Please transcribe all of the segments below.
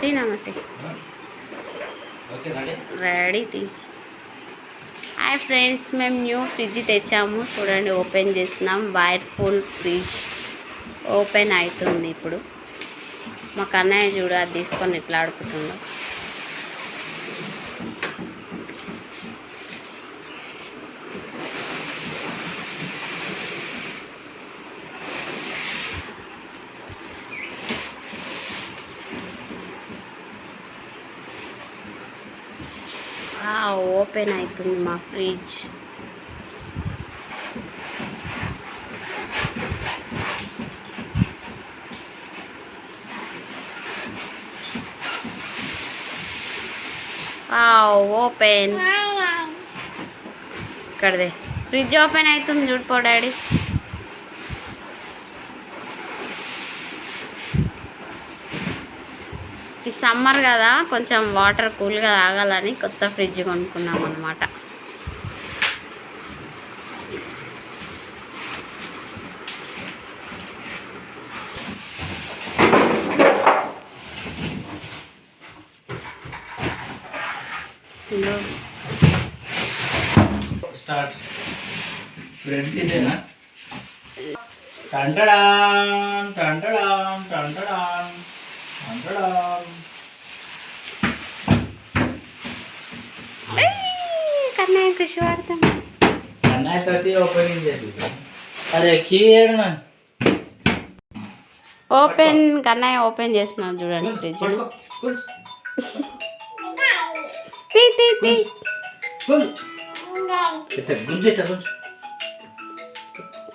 తినమతి okay ready తీసి. Hi friends మేము new fridge తెచ్చాము. చూడండి ఓపెన్ చేస్తున్నాం. వైర్ ఫుల్ ఫ్రిడ్జ్ ఓపెన్ అవుతుంది ఇప్పుడు. మా కన్నయ్య చూడ అది తీసుకొని ఎట్లా ఆడుకుంటున్నాం ఓపెన్ అవుతుంది మా ఫ్రిడ్జ్ ఓపెన్ ఇక్కడదే ఫ్రిడ్జ్ ఓపెన్ అవుతుంది చూడిపో డాడీ ఈ సమ్మర్ కదా కొంచెం వాటర్ కూల్గా తాగాలని కొత్త ఫ్రిడ్జ్ కొనుక్కున్నాం అనమాట స్టార్ట్. ఫ్రెండ్ ఇదేనా? టంటడాన్ టంటడాన్ టంటడాన్ టంటడాన్ వాడతాం. అన్నయ్య తోటి ఓపెనింగ్ చేసి. అరే కీ ఏడునా? ఓపెన్ కన్నయ్య ఓపెన్ చేస్తున్నాను చూడండి ఫ్రిడ్జ్ తీ తీ తీ.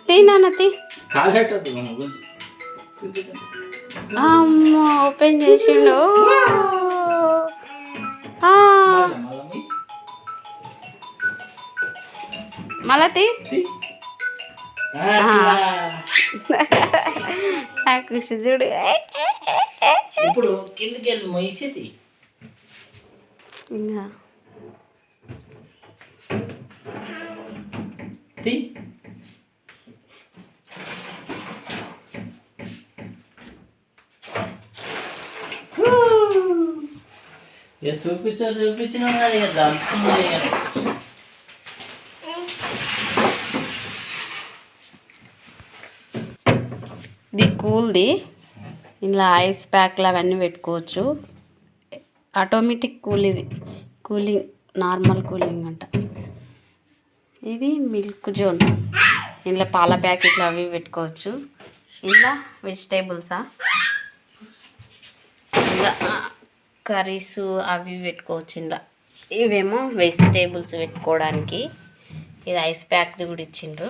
తీ నాన్న తీ. అమ్మో ఓపెన్ చేసిండు. మళ్ళా తీ. కృషి చూడు. ఇప్పుడు కిందికి వెళ్ళి మొయ్యి తీ. ఇంకా. తీ. చూపించా చూపించిన ఇక దంచుతుంది ఇక. ఇది కూల్ది. ఇలా ఐస్ ప్యాక్లు అవన్నీ పెట్టుకోవచ్చు. ఆటోమేటిక్ కూల్ ఇది కూలింగ్ నార్మల్ కూలింగ్ అంట. ఇది మిల్క్ జోన్. ఇందులో పాల ప్యాకెట్లు అవి పెట్టుకోవచ్చు. ఇలా వెజిటేబుల్సా? ఇలా కర్రీస్ అవి పెట్టుకోవచ్చు ఇలా ఇవేమో వెజిటేబుల్స్ పెట్టుకోవడానికి. ఇది ఐస్ ప్యాక్ది కూడా ఇచ్చిండ్రు.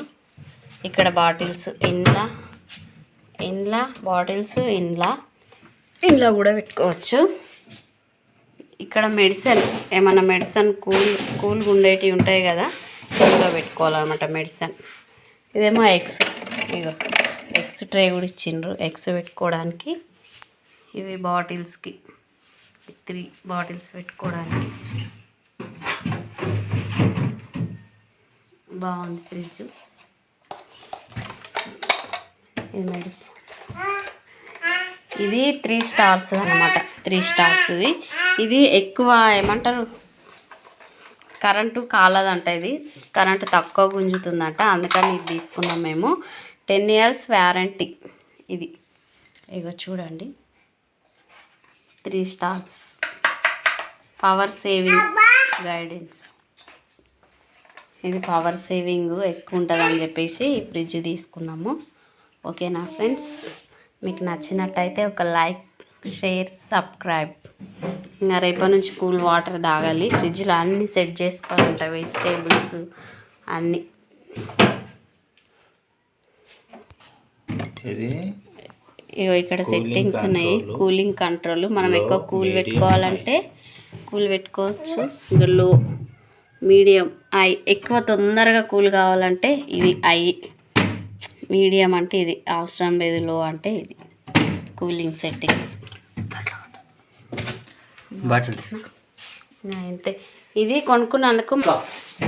ఇక్కడ బాటిల్స్ ఇండ్లా ఇండ్లా బాటిల్స్ ఇండ్లా. ఇంట్లో కూడా పెట్టుకోవచ్చు. ఇక్కడ మెడిసిన్ ఏమన్నా మెడిసిన్ కూల్ కూల్గా ఉండేటివి ఉంటాయి కదా ఇంట్లో పెట్టుకోవాలన్నమాట మెడిసిన్. ఇదేమో ఎగ్స్ ఇగో ఎగ్స్ ట్రే కూడా ఇచ్చిండ్రు. ఎగ్స్ పెట్టుకోవడానికి ఇవి బాటిల్స్కి త్రీ బాటిల్స్ పెట్టుకోవడానికి. బాగుంది ఫ్రిడ్జ్. ఇది మెడిసిన్ ఇది త్రీ స్టార్స్ అనమాట త్రీ స్టార్స్ ఇది. ఇది ఎక్కువ ఏమంటారు? కరెంటు కాలదంట ఇది. కరెంటు తక్కువ గుంజుతుందంట. అందుకని ఇది తీసుకున్నాం మేము. టెన్ ఇయర్స్ వ్యారంటీ ఇది. ఇగో చూడండి. Three stars power saving guidance ఇది పవర్ సేవింగ్ ఎక్కువ ఉంటుంది అని చెప్పేసి ఈ ఫ్రిడ్జ్ తీసుకున్నాము. ఓకేనా ఫ్రెండ్స్? మీకు నచ్చినట్టయితే ఒక లైక్ షేర్ సబ్స్క్రైబ్. ఇంకా రేపటి నుంచి కూల్ వాటర్ తాగాలి. ఫ్రిడ్జ్లో అన్నీ సెట్ చేసుకోవాలంట వెజిటేబుల్స్ అన్నీ. ఇగో ఇక్కడ సెట్టింగ్స్ ఉన్నాయి. Cooling control. మనం ఎక్కువ కూల్ పెట్టుకోవాలంటే కూల్ పెట్టుకోవచ్చు. ఇంకా లో మీడియం ఐ ఎక్కువ తొందరగా కూల్ కావాలంటే ఇది ఐ మీడియం అంటే ఇది. అవసరం లేదు లో అంటే ఇది. Cooling settings. బాటిల్ అంతే ఇది కొనుక్కున్నందుకు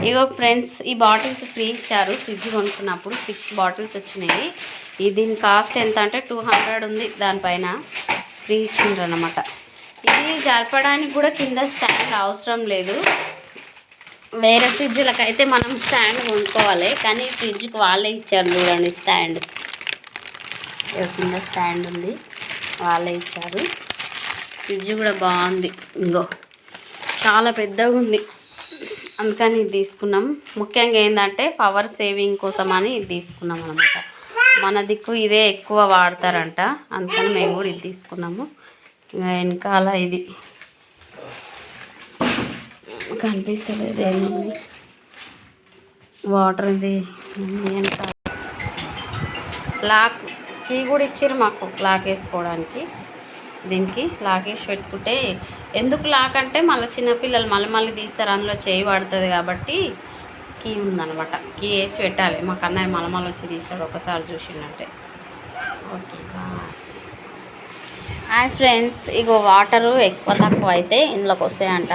ఇగో ఫ్రెండ్స్ ఈ బాటిల్స్ ఫ్రీ ఇచ్చారు. ఫ్రిడ్జ్ కొనుక్కున్నప్పుడు సిక్స్ బాటిల్స్ వచ్చినాయి. ఈ దీని కాస్ట్ ఎంత అంటే టూ హండ్రెడ్ ఉంది. దానిపైన ఫ్రీ ఇచ్చిండ్రు అనమాట ఇది జరపడానికి కూడా కింద స్టాండ్ అవసరం లేదు. వేరే ఫ్రిడ్జ్లకు అయితే మనం స్టాండ్ కొనుక్కోవాలి. కానీ ఫ్రిడ్జ్కి వాళ్ళే ఇచ్చారు చూడండి స్టాండ్. కింద స్టాండ్ ఉంది. వాళ్ళే ఇచ్చారు. ఫ్రిడ్జ్ కూడా బాగుంది. ఇంకో చాలా పెద్దగా ఉంది. అందుకని ఇది తీసుకున్నాం. ముఖ్యంగా ఏంటంటే పవర్ సేవింగ్ కోసం అని ఇది తీసుకున్నాం అనమాట మన దిక్కు ఇదే ఎక్కువ వాడతారంట. అందుకని మేము కూడా ఇది తీసుకున్నాము. ఇంకా వెనకాల ఇది కనిపిస్తలేదు ఏముంది వాటర్ ఇది ఎంత? లాక్ కీ కూడా ఇచ్చారు మాకు లాక్ వేసుకోవడానికి. దీనికి లాక్ వేసి పెట్టుకుంటే ఎందుకు లాక్ అంటే మళ్ళీ చిన్నపిల్లలు మళ్ళీ మళ్ళీ తీస్తారు అందులో చేయి పడుతుంది కాబట్టి కీ ఉందన్నమాట. కీ వేసి పెట్టాలి. మా కన్నయ్య మళ్ళీ మళ్ళీ వచ్చి తీస్తాడు ఒకసారి చూసిందంటే ఓకే బాయ్. హాయ్ ఫ్రెండ్స్ ఇగో వాటరు ఎక్కువ తక్కువ అయితే ఇందులోకి వస్తాయంట.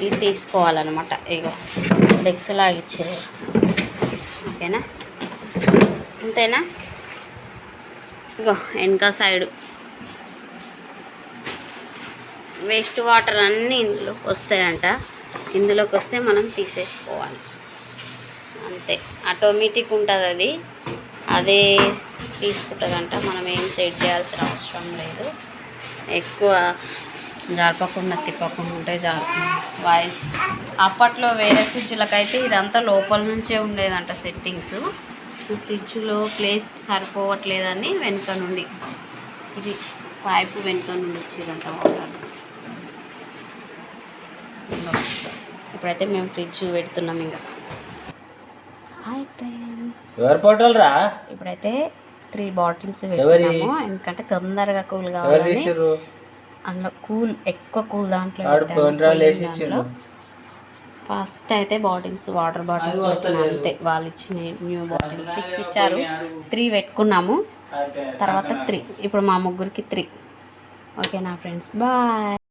ఇది తీసుకోవాలన్నమాట. ఇగో డెక్స్ లాగా ఓకేనా? అంతేనా ఇగో వెనక సైడు. వేస్ట్ వాటర్ అన్నీ ఇందులోకి వస్తాయంట. ఇందులోకి వస్తే మనం తీసేసుకోవాలి. అంతే. ఆటోమేటిక్ ఉంటుంది అది. అదే తీసుకుంటుందంట. మనం ఏం సెట్ చేయాల్సిన అవసరం లేదు. ఎక్కువ జరపకుండా తిప్పకుండా ఉంటే జారుతుంది. వాయిస్ అప్పట్లో వేరే ఫ్రిడ్జ్లకైతే ఇదంతా లోపల నుంచే ఉండేదంట సెట్టింగ్స్ ఫ్రిడ్జ్లో ప్లేస్ సరిపోవట్లేదని వెనుక నుండి. ఇది పైపు వెనుక నుండి వచ్చేదంట వాటర్ ఇప్పుడైతే మేము ఫ్రిడ్జ్ పెడుతున్నాం ఇంకా. ఇప్పుడైతే త్రీ బాటిల్స్? పెడుతున్నాము ఎందుకంటే తొందరగా కూల్ తీసిర్రు? అందులో కూల్ ఎక్కువ కూల్ దాంట్లో ఫస్ట్ అయితే బాటిల్స్ వాటర్ బాటిల్స్ పెట్టిన. అంతే. వాళ్ళు ఇచ్చిన న్యూ బాటిల్స్ సిక్స్ ఇచ్చారు. త్రీ పెట్టుకున్నాము. తర్వాత త్రీ ఇప్పుడు మా ముగ్గురికి త్రీ ఓకే నా ఫ్రెండ్స్ బాయ్